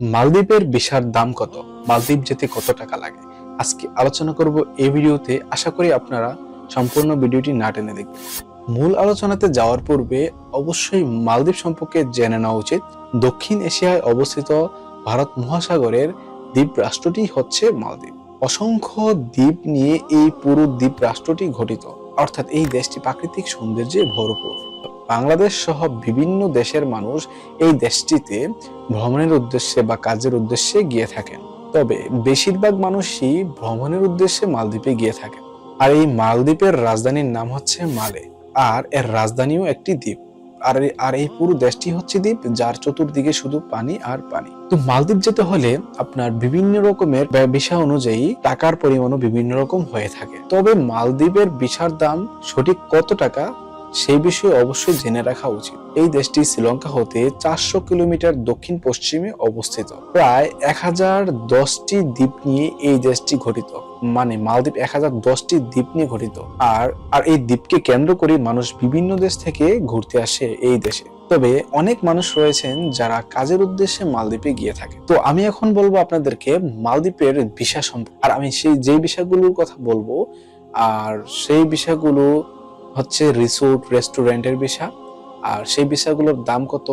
মালদ্বীপের ভিসার দাম কত? মালদ্বীপ যেতে কত টাকা লাগে? আজকে আলোচনা করব এই ভিডিওতে। আশা করি আপনারা সম্পূর্ণ ভিডিওটি না টেনে দেখবেন। মূল আলোচনাতে যাওয়ার পূর্বে অবশ্যই মালদ্বীপ সম্পর্কে জেনে নেওয়া উচিত। দক্ষিণ এশিয়ায় অবস্থিত ভারত মহাসাগরের দ্বীপ রাষ্ট্রটি হচ্ছে মালদ্বীপ। অসংখ্য দ্বীপ নিয়ে এই পুরো দ্বীপ রাষ্ট্রটি গঠিত। অর্থাৎ এই দেশটি প্রাকৃতিক সৌন্দর্যে ভরপুর। বাংলাদেশ সহ বিভিন্ন দেশের মানুষ এই দেশটিতে ভ্রমণের উদ্দেশ্যে বা কাজের উদ্দেশ্যে গিয়ে থাকেন। তবে বেশিরভাগ মানুষই ভ্রমণের উদ্দেশ্যে মালদ্বীপে গিয়ে থাকেন। আর এই মালদ্বীপের রাজধানীর নাম হচ্ছে মালে, আর এর রাজধানীও একটি দ্বীপ। আর আর এই পুরো দেশটি হচ্ছে দ্বীপ, যার চতুর্দিকে শুধু পানি আর পানি। তো মালদ্বীপ যেতে হলে আপনার বিভিন্ন রকমের বিষয় অনুযায়ী টাকার পরিমাণও বিভিন্ন রকম হয়ে থাকে। তবে মালদ্বীপের ভিসার দাম সঠিক কত টাকা সেই বিষয়ে অবশ্যই জেনে রাখা উচিত। এই দেশটি শ্রীলঙ্কা হতে চারশো কিলোমিটার দক্ষিণ পশ্চিমে অবস্থিত। প্রায় এক হাজার দশটি দ্বীপ নিয়ে এই দেশটি গঠিত। মানে মালদ্বীপ এক হাজার দশটি দ্বীপ নিয়ে গঠিত। আর আর এই দ্বীপকে কেন্দ্র করে মানুষ বিভিন্ন দেশ থেকে ঘুরতে আসে এই দেশে। তবে অনেক মানুষ রয়েছেন যারা কাজের উদ্দেশ্যে মালদ্বীপে গিয়ে থাকে। তো আমি এখন বলব আপনাদেরকে মালদ্বীপের ভিসা সম্পর্কে। আর আমি সেই যে বিষয়গুলোর কথা বলব, আর সেই বিষয়গুলো হচ্ছে রিসোর্ট রেস্টুরেন্টের ভিসা। আর সেই ভিসাগুলোর দাম কত,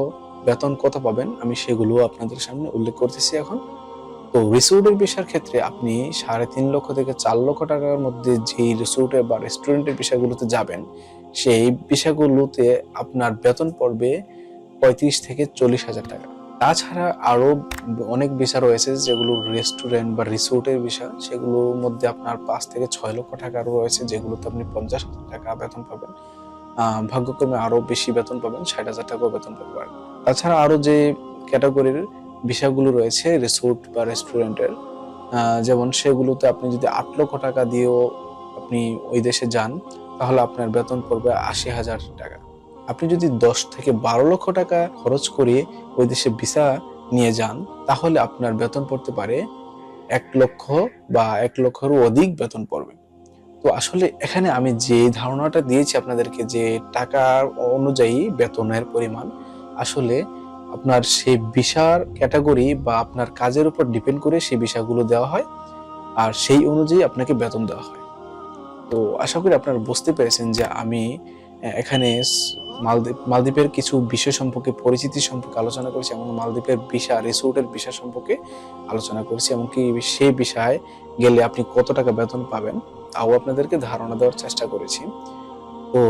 বেতন কত পাবেন, আমি সেগুলো আপনাদের সামনে উল্লেখ করতেছি এখন। তো রিসোর্টের ভিসার ক্ষেত্রে আপনি সাড়ে তিন লক্ষ থেকে চার লক্ষ টাকার মধ্যে যেই রিসোর্টে বা রেস্টুরেন্টের বিষয়গুলোতে যাবেন, সেই বিষয়গুলোতে আপনার বেতন পড়বে পঁয়ত্রিশ থেকে চল্লিশ হাজার টাকা। তাছাড়া আরও অনেক ভিসা রয়েছে যেগুলো রেস্টুরেন্ট বা রিসোর্টের ভিসা সেগুলোর মধ্যে আপনার পাঁচ থেকে ছয় লক্ষ টাকারও রয়েছে, যেগুলোতে আপনি পঞ্চাশ হাজার টাকা বেতন পাবেন। ভাগ্যক্রমে আরও বেশি বেতন পাবেন, ষাট হাজার টাকাও বেতন পারেন তাছাড়া আরও যে ক্যাটাগরির বিষয়গুলো রয়েছে রিসোর্ট বা রেস্টুরেন্টের যেমন সেগুলোতে আপনি যদি আট লক্ষ টাকা দিয়েও আপনি ওই দেশে যান, তাহলে আপনার বেতন পড়বে আশি হাজার টাকা। আপনি যদি দশ থেকে বারো লক্ষ টাকা খরচ করে ওই দেশে ভিসা নিয়ে যান, তাহলে আপনার বেতন পড়তে পারে এক লক্ষ বা এক লক্ষেরও অধিক বেতন পড়বে। তো আসলে এখানে আমি যে ধারণাটা দিয়েছি আপনাদেরকে যে টাকার অনুযায়ী বেতনের পরিমাণ, আসলে আপনার সেই বিষার ক্যাটাগরি বা আপনার কাজের উপর ডিপেন্ড করে সেই বিষয়গুলো দেওয়া হয় আর সেই অনুযায়ী আপনাকে বেতন দেওয়া হয়। তো আশা করি আপনারা বুঝতে পেরেছেন যে আমি এখানে মালদ্বীপ, মালদ্বীপের কিছু বিষয় সম্পর্কে, পরিচিতি সম্পর্কে আলোচনা করেছি, এবং মালদ্বীপের বিষয়, রিসোর্টের বিষয় সম্পর্কে আলোচনা করেছি, এমনকি সেই বিষয়ে গেলে আপনি কত টাকা বেতন পাবেন, তাও আপনাদেরকে ধারণা দেওয়ার চেষ্টা করেছি। তো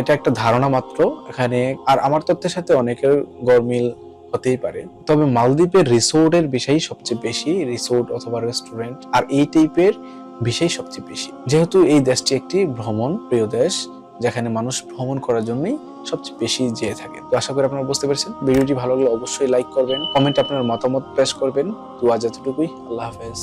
এটা একটা ধারণা মাত্র, এখানে, আর আমার তথ্যের সাথে অনেকের গরমিল হতেই পারে। তবে মালদ্বীপের রিসোর্টের বিষয়ই সবচেয়ে বেশি, রিসোর্ট অথবা রেস্টুরেন্ট, আর এই টাইপের বিষয় সবচেয়ে বেশি। যেহেতু এই দেশটি একটি ভ্রমণ প্রিয় দেশ যেখানে মানুষ ভ্রমণ করার জন্যই সবচেয়ে বেশি যেয়ে থাকে। তো আশা করি আপনারা বুঝতে পেরেছেন। ভিডিওটি ভালো লাগলে অবশ্যই লাইক করবেন কমেন্ট আপনার মতামত পেশ করবেন। তো আজ এতটুকুই আল্লাহ হাফেজ।